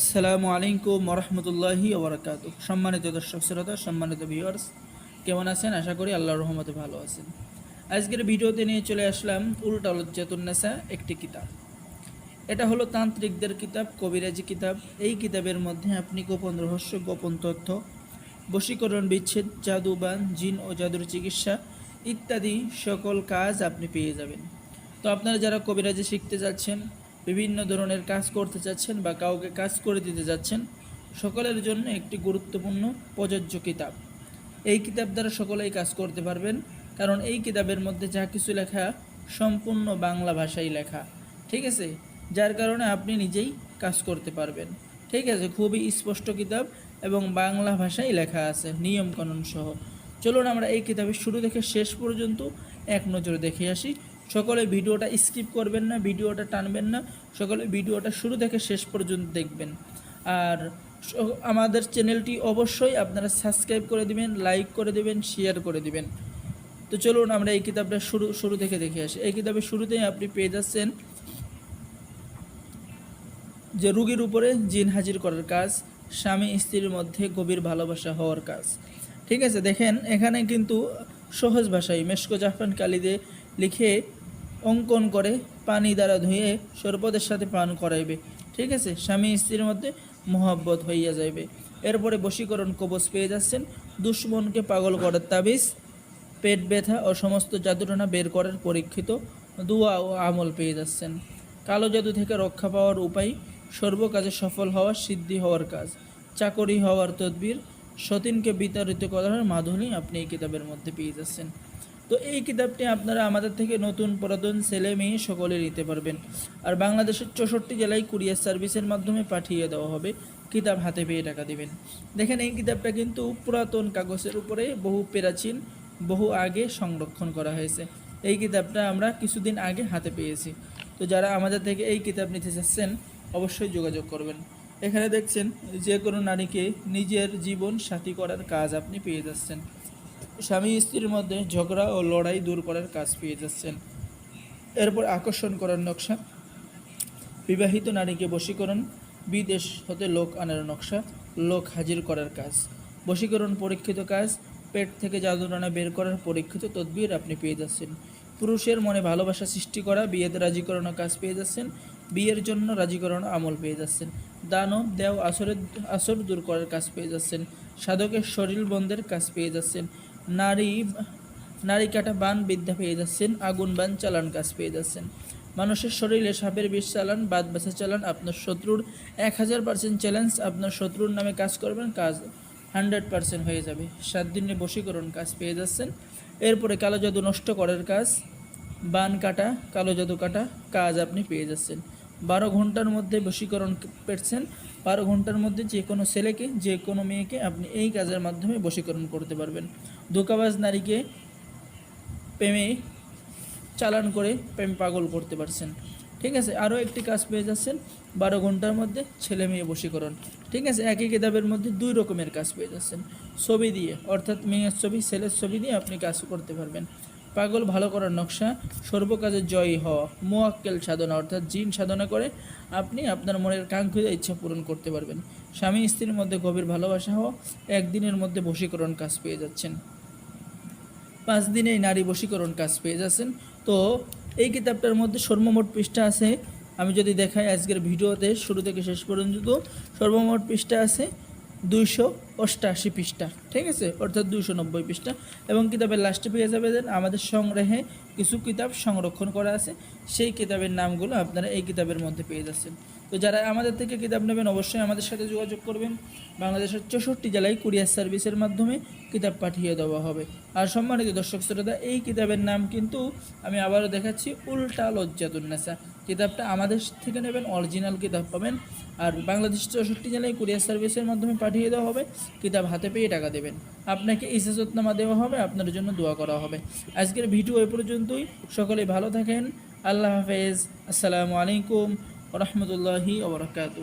আসসালামু আলাইকুম রহমতুল্লাহি ওবরাকাত সম্মানিত দর্শক শ্রোতা, সম্মানিত ভিউয়ার্স কেমন আছেন? আশা করি আল্লাহর রহমতে ভালো আছেন। আজকের ভিডিওতে নিয়ে চলে আসলাম উল্টা লজ্জাতুন্নেসা একটি কিতাব। এটা হলো তান্ত্রিকদের কিতাব, কবিরাজি কিতাব। এই কিতাবের মধ্যে আপনি গোপন রহস্য, গোপন তথ্য, বশীকরণ বিচ্ছেদ, জাদুবান, জিন ও জাদুর চিকিৎসা ইত্যাদি সকল কাজ আপনি পেয়ে যাবেন। তো আপনারা যারা কবিরাজি শিখতে যাচ্ছেন বিভিন্ন ধরনের কাজ করতে চাচ্ছেন বা কাউকে কাজ করে দিতে যাচ্ছেন, সকলের জন্য একটি গুরুত্বপূর্ণ প্রযোজ্য কিতাব। এই কিতাব দ্বারা সকলেই কাজ করতে পারবেন, কারণ এই কিতাবের মধ্যে যা কিছু লেখা সম্পূর্ণ বাংলা ভাষায় লেখা, ঠিক আছে? যার কারণে আপনি নিজেই কাজ করতে পারবেন, ঠিক আছে? খুবই স্পষ্ট কিতাব এবং বাংলা ভাষায় লেখা আছে, নিয়মকানুন সহ। চলুন আমরা এই কিতাবের শুরু থেকে শেষ পর্যন্ত এক নজরে দেখে আসি। সকলে ভিডিওটা স্কিপ করবেন না, ভিডিওটা টানবেন না, সকলে ভিডিওটা শুরু থেকে শেষ পর্যন্ত দেখবেন। আর আমাদের চ্যানেলটি অবশ্যই আপনারা সাবস্ক্রাইব করে দিবেন, লাইক করে দিবেন, শেয়ার করে দিবেন। তো চলুন আমরা এই কিতাবটা শুরু শুরু থেকে দেখে আসি। এই কিতাবের শুরুতেই আপনি পেয়ে যাচ্ছেন যে রুগীর উপরে জিন হাজির করার কাজ, স্বামী স্ত্রীর মধ্যে গভীর ভালোবাসা হওয়ার কাজ। ঠিক আছে, দেখেন এখানে কিন্তু সহজ ভাষায় মেশকো জাফরান কালিদে লিখে অঙ্কন করে পানি দ্বারা ধুয়ে সরপদের সাথে পান করাইবে। ঠিক আছে? স্বামী স্ত্রীর মধ্যে মোহাব্বত হইয়া যাইবে। এরপরে বশীকরণ কবচ পেয়ে যাচ্ছেন। দুশ্মনকে পাগল করার তাবিজ, পেট ব্যথা ও সমস্ত জাদুটনা বের করার পরীক্ষিত দুয়া ও আমল পেয়ে যাচ্ছেন। কালো জাদু থেকে রক্ষা পাওয়ার উপায় সর্বকাজে সফল হওয়া সিদ্ধি হওয়ার কাজ, চাকরি হওয়ার তদবির, সতীনকে বিতাড়িত করার মাধুরী আপনি এই কিতাবের মধ্যে পেয়ে যাচ্ছেন। তো এই কিতাবটি আপনারা আমাদের থেকে নতুন, পুরাতন, ছেলে মেয়ে সকলে নিতে পারবেন। আর বাংলাদেশের চৌষট্টি জেলায় কুরিয়ার সার্ভিসের মাধ্যমে পাঠিয়ে দেওয়া হবে। কিতাব হাতে পেয়ে টাকা দেবেন। দেখেন, এই কিতাবটা কিন্তু পুরাতন কাগজের উপরে বহু প্রাচীন, বহু আগে সংরক্ষণ করা হয়েছে। এই কিতাবটা আমরা কিছুদিন আগে হাতে পেয়েছি। তো যারা আমাদের থেকে এই কিতাব নিতে চাচ্ছেন, অবশ্যই যোগাযোগ করবেন। এখানে দেখছেন, যে কোনো নারীকে নিজের জীবন সাথী করার কাজ আপনি পেয়ে যাচ্ছেন। স্বামী স্ত্রীর মধ্যে ঝগড়া ও লড়াই দূর করার কাজ পেয়ে যাচ্ছেন। এরপর আকর্ষণ করার নকশা। বিবাহিত নারীকে বশীকরণ, বিদেশ হতে লোক আনার নকশা, লোক হাজির করার কাজ। বশীকরণ পরীক্ষিত কাজ, পেট থেকে জাদুরানা বের করার পরীক্ষিত তদবির আপনি পেয়ে যাচ্ছেন। পুরুষের মনে ভালোবাসা সৃষ্টি করা, বিয়েতে রাজি করানোর কাজ পেয়ে যাচ্ছেন। বিয়ের জন্য রাজি করানো আমল পেয়ে যাচ্ছেন। দানব, দেও, আসরের, আসর দূর করার কাজ পেয়ে যাচ্ছেন। সাধকের শরীর বন্ধের কাজ পেয়ে যাচ্ছেন। নারী নারী কাটা বান বিদ্যা পেয়ে যাচ্ছেন, আগুন বান চালান কাজ পেয়ে যাচ্ছেন। মানুষের শরীরে সাপের বিষ চালান, বাদ বাসা চালান, আপনার শত্রুর এক হাজার পার্সেন্ট চ্যালেঞ্জ আপনার শত্রুর নামে কাজ করবেন, কাজ হান্ড্রেড পার্সেন্ট হয়ে যাবে। সাত দিনে বশীকরণ কাজ পেয়ে যাচ্ছেন। এরপরে কালো জাদু নষ্ট করার কাজ, বান কাটা, কালো জাদু কাটা কাজ আপনি পেয়ে যাচ্ছেন। বারো ঘণ্টার মধ্যে বশীকরণ পেয়েছেন বারো ঘণ্টার মধ্যে যে কোনো ছেলেকে, যে কোনো মেয়েকে আপনি এই কাজের মাধ্যমে বশীকরণ করতে পারবেন। ধোকাবাজ নারীকে প্রেমে চালান করে প্রেম পাগল করতে পারছেন। ঠিক আছে, আরও একটি কাজ পেয়ে যাচ্ছেন। বারো ঘণ্টার মধ্যে ছেলে মেয়ে বশীকরণ। ঠিক আছে, একই কিতাবের মধ্যে দুই রকমের কাজ পেয়ে যাচ্ছেন। ছবি দিয়ে, অর্থাৎ মেয়ের ছবি, ছেলের ছবি দিয়ে আপনি কাজ করতে পারবেন। পাগল ভালো করার নকশা, সর্বকাজে জয়ী হওয়া মোয়াক্কেল সাধনা, অর্থাৎ জিন সাধনা করে আপনি আপনার মনের কাঙ্ক্ষিত ইচ্ছা পূরণ করতে পারবেন। স্বামী স্ত্রীর মধ্যে গভীর ভালোবাসা হওয়া, একদিনের মধ্যে বশীকরণ কাজ পেয়ে যাচ্ছেন। পাঁচ দিনেই নারী বশীকরণ কাজ পেয়ে যাচ্ছেন। তো এই কিতাবটার মধ্যে সর্বমোট পৃষ্ঠা আছে। আমি যদি দেখাই আজকের ভিডিওতে, শুরু থেকে শেষ পর্যন্ত, সর্বমোট পৃষ্ঠা আছে। দুইশো অষ্টাশি পৃষ্ঠা, ঠিক আছে? অর্থাৎ দুইশো নব্বই পৃষ্ঠা। এবং কিতাবের লাস্টে পেয়ে যাবেন আমাদের সংগ্রহে কিছু কিতাব সংরক্ষণ করা আছে। সেই কিতাবের নামগুলো আপনারা এই কিতাবের মধ্যে পেয়ে যাচ্ছেন। তো যারা আমাদের থেকে কিতাব নেবেন, অবশ্যই আমাদের সাথে যোগাযোগ করবেন। বাংলাদেশের চৌষট্টি জেলায় কুরিয়ার সার্ভিসের মাধ্যমে কিতাব পাঠিয়ে দেওয়া হবে। আর সম্মানিত দর্শক শ্রোতা, এই কিতাবের নাম কিন্তু আমি আবারও দেখাচ্ছি, উল্টা লজ্জাতুন্নেসা কিতাবটা আমাদের থেকে নেবেন, অরিজিনাল কিতাব পাবেন। আর বাংলাদেশ চৌষট্টি জেলায় কুরিয়ার সার্ভিসের মাধ্যমে পাঠিয়ে দেওয়া হবে, কিতাব হাতে পেয়ে টাকা দেবেন। আপনাকে ইজাজতনামা দেওয়া হবে, আপনার জন্য দোয়া করা হবে। আজকের ভিডিও এ পর্যন্তই, সকলে ভালো থাকেন, আল্লাহ হাফেজ, আসসালামু আলাইকুম। রহমতুল্লাহি ওবরাকাতু